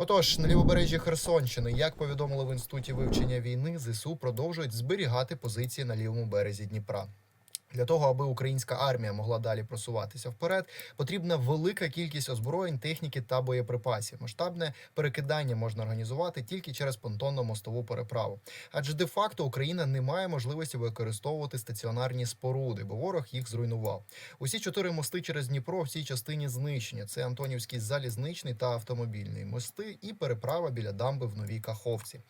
Отож, на лівобережжі Херсонщини, як повідомили в інституті вивчення війни, ЗСУ продовжують зберігати позиції на лівому березі Дніпра. Для того, аби українська армія могла далі просуватися вперед, потрібна велика кількість озброєнь, техніки та боєприпасів. Масштабне перекидання можна організувати тільки через понтонно-мостову переправу. Адже де-факто Україна не має можливості використовувати стаціонарні споруди, бо ворог їх зруйнував. Усі чотири мости через Дніпро в цій частині знищення. Це Антонівський залізничний та автомобільний мости і переправа біля дамби в Новій Каховці.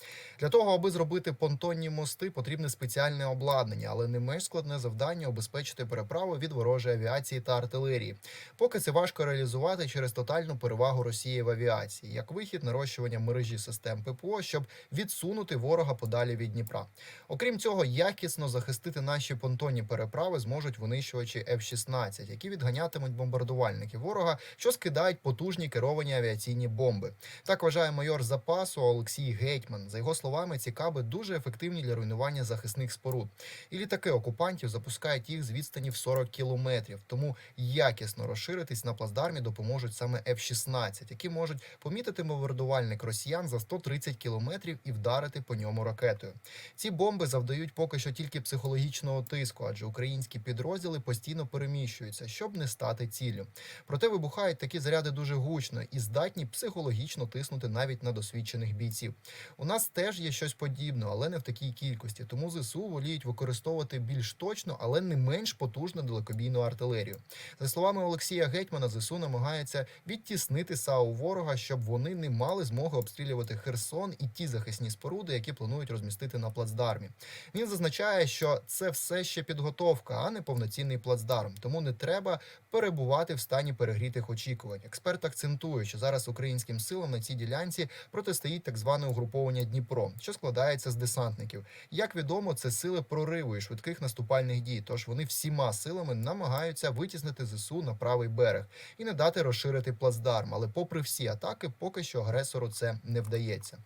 Для того, аби зробити понтонні мости, потрібне спеціальне обладнання, але не менш складне завдання обезпечити переправу від ворожої авіації та артилерії. Поки це важко реалізувати через тотальну перевагу Росії в авіації, як вихід нарощування мережі систем ППО, щоб відсунути ворога подалі від Дніпра. Окрім цього, якісно захистити наші понтонні переправи зможуть винищувачі F-16, які відганятимуть бомбардувальники ворога, що скидають потужні керовані авіаційні бомби. Так вважає майор запасу Олексій Гетьман. За його словами, ці каби дуже ефективні для руйнування захисних споруд. І літаки окупантів запускають їх з відстані в 40 кілометрів. Тому якісно розширитись на плацдармі допоможуть саме F-16, які можуть помітити бомбардувальник росіян за 130 кілометрів і вдарити по ньому ракетою. Ці бомби завдають поки що тільки психологічного тиску, адже українські підрозділи постійно переміщуються, щоб не стати ціллю. Проте вибухають такі заряди дуже гучно і здатні психологічно тиснути навіть на досвідчених бійців. У нас теж є щось подібне, але не в такій кількості. Тому ЗСУ воліють використовувати більш точно, але не менш потужну далекобійну артилерію. За словами Олексія Гетьмана, ЗСУ намагається відтіснити САУ ворога, щоб вони не мали змоги обстрілювати Херсон і ті захисні споруди, які планують розмістити на плацдармі. Він зазначає, що це все ще підготовка, а не повноцінний плацдарм. Тому не треба перебувати в стані перегрітих очікувань. Експерт акцентує, що зараз українським силам на цій ділянці протистоїть так зване угруповання Дніпро, що складається з десантників. Як відомо, це сили прориву і швидких наступальних дій. Тож вони всіма силами намагаються витіснити ЗСУ на правий берег і не дати розширити плацдарм. Але, попри всі атаки, поки що агресору це не вдається.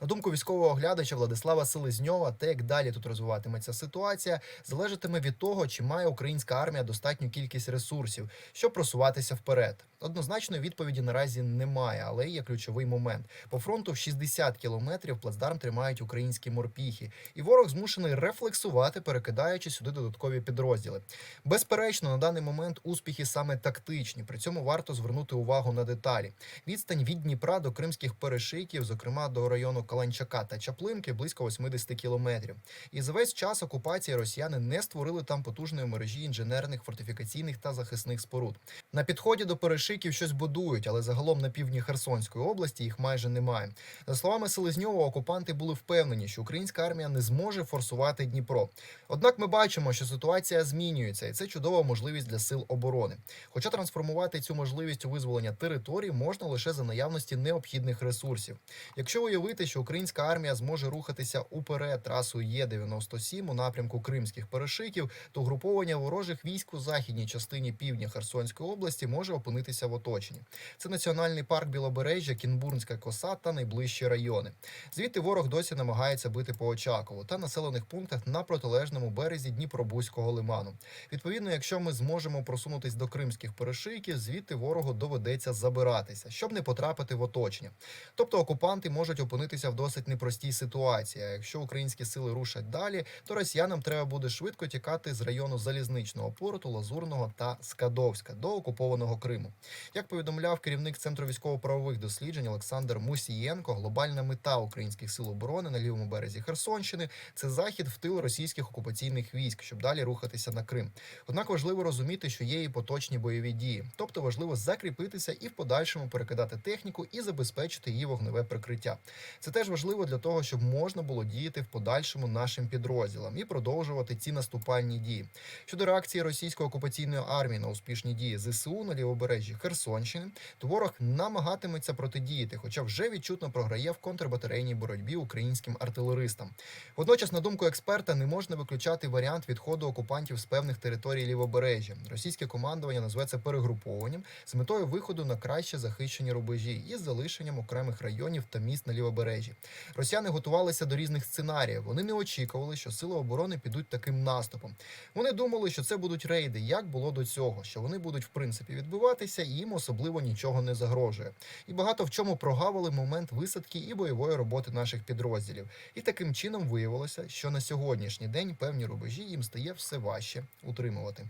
На думку військового оглядача Владислава Селезньова, те, як далі тут розвиватиметься ситуація, залежатиме від того, чи має українська армія достатню кількість ресурсів, щоб просуватися вперед. Однозначної відповіді наразі немає, але є ключовий момент. По фронту в 60 кілометрів плацдарм тримають українські морпіхи, і ворог змушений рефлексувати, перекидаючи сюди додаткові підрозділи. Безперечно, на даний момент успіхи саме тактичні. При цьому варто звернути увагу на деталі. Відстань від Дніпра до кримських перешийків, зокрема до району Каланчака та Чаплинки, близько 80 кілометрів. І за весь час окупації росіяни не створили там потужної мережі інженерних, фортифікаційних та захисних споруд. На підході до перешийків щось будують, але загалом на півдні Херсонської області їх майже немає. За словами Селезньова, окупанти були впевнені, що українська армія не зможе форсувати Дніпро. Однак ми бачимо, що ситуація змінюється, і це чудова можливість для сил оборони. Хоча трансформувати цю можливість у визволення територій можна лише за наявності необхідних ресурсів. Якщо уявити, що українська армія зможе рухатися уперед трасою Є-97 у напрямку кримських перешиків, то угруповання ворожих військ у західній частині півдня Херсонської області може опинитися в оточенні. Це національний парк Білобережжя, Кінбурнська коса та найближчі райони. Звідти ворог досі намагається бити по Очакову та населених пунктах на протилежному березі Дніпробузького лиману. Відповідно, якщо ми зможемо просунутись до кримських перешийків, звідти ворогу доведеться забиратися, щоб не потрапити в оточення. Тобто окупанти можуть опинитися в досить непростій ситуації. А якщо українські сили рушать далі, то росіянам треба буде швидко тікати з району залізничного порту, Лазурного та Скадовська до окупованого Криму. Як повідомляв керівник центру військово-правових досліджень Олександр Мусієнко, глобальна мета українських сил оборони на лівому березі Херсонщини це захід в тил російських окупаційних військ, щоб далі рухатися на Крим. Однак важливо розуміти, що є і поточні бойові дії, тобто важливо закріпитися і в подальшому перекидати техніку і забезпечити її вогневе прикриття. Це теж важливо для того, щоб можна було діяти в подальшому нашим підрозділам і продовжувати ці наступальні дії. Щодо реакції російської окупаційної армії на успішні дії ЗСУ на лівобережжі Херсонщини, то ворог намагатиметься протидіяти, хоча вже відчутно програє в контрбатарейній боротьбі українським артилеристам. Водночас, на думку експерта, не можна виключати варіант відходу окупантів з певних територій лівобережжя. Російське командування назве це перегрупованням з метою виходу на краще захищені рубежі із залишенням окремих районів та міст на лівобережжі. Мережі. Росіяни готувалися до різних сценаріїв. Вони не очікували, що сили оборони підуть таким наступом. Вони думали, що це будуть рейди, як було до цього, що вони будуть в принципі відбиватися, і їм особливо нічого не загрожує. І багато в чому прогавили момент висадки і бойової роботи наших підрозділів. І таким чином виявилося, що на сьогоднішній день певні рубежі їм стає все важче утримувати.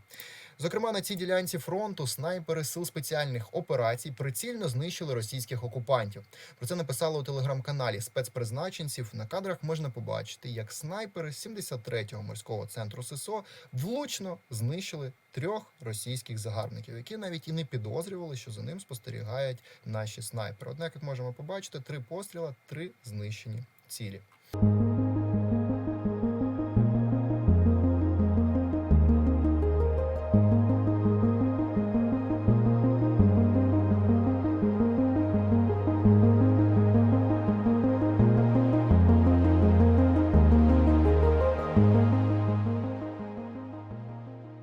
Зокрема, на цій ділянці фронту снайпери сил спеціальних операцій прицільно знищили російських окупантів. Про це написали у телеграм-каналі спецпризначенців. На кадрах можна побачити, як снайпери з 73-го морського центру ССО влучно знищили трьох російських загарбників, які навіть і не підозрювали, що за ним спостерігають наші снайпери. Однак, як можемо побачити, три постріла, три знищені цілі.